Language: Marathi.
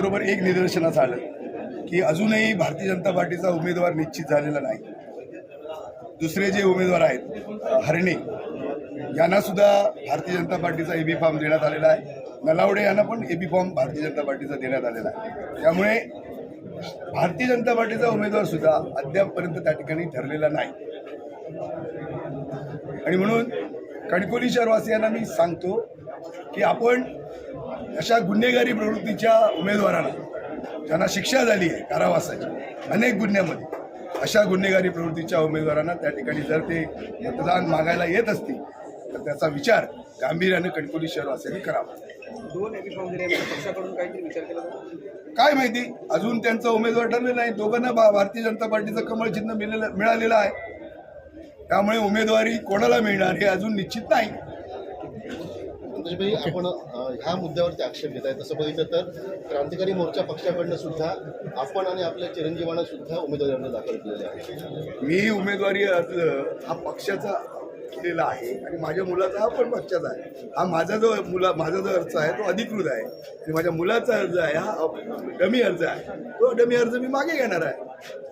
बरोबर एक निदर्शनास आलं की अजूनही भारतीय जनता पार्टीचा उमेदवार निश्चित झालेला नाही. दुसरे जे उमेदवार आहेत हरणे यांना सुद्धा भारतीय जनता पार्टीचा एबी फॉर्म देण्यात आलेला आहे. नलावडे यांना पण एबी फॉर्म भारतीय जनता पार्टीचा देण्यात आलेला आहे. त्यामुळे भारतीय जनता पार्टीचा उमेदवार सुद्धा अद्यापपर्यंत त्या ठिकाणी ठरलेला नाही. आणि म्हणून कणकोली शहरवासियांना मी सांगतो की आपण अशा गुन्हेगारी प्रवृत्तीच्या उमेदवारांना ज्यांना शिक्षा झाली आहे कारावासाची अनेक गुन्ह्यामध्ये अशा गुन्हेगारी प्रवृत्तीच्या उमेदवारांना त्या ठिकाणी जर ते मतदान मागायला येत असतील तर त्याचा विचार गांभीर्यानं कणकोली शहरवासियांनी करावा. काय माहिती? अजून त्यांचा उमेदवार ठरलेला नाही. दोघांना भारतीय जनता पार्टीचं कमळ चिन्ह मिळालेलं आहे. त्यामुळे उमेदवारी कोणाला मिळणार हे अजून निश्चित नाही. संतोषभाई आपण ह्या मुद्द्यावरती आक्षेप घेत आहे तसं बघितलं तर क्रांतिकारी मोर्चा पक्षाकडनं सुद्धा आपण आणि आपल्या चिरंजीवांना सुद्धा उमेदवारी अर्ज दाखल केलेले आहे मी उमेदवारी अर्ज हा पक्षाचा केलेला आहे आणि माझ्या मुलाचा हा पण पक्षाचा आहे. हा माझा जो मुला माझा जो अर्ज आहे तो अधिकृत आहे. आणि माझ्या मुलाचा अर्ज आहे हा डमी अर्ज आहे. तो डमी अर्ज मी मागे घेणार आहे.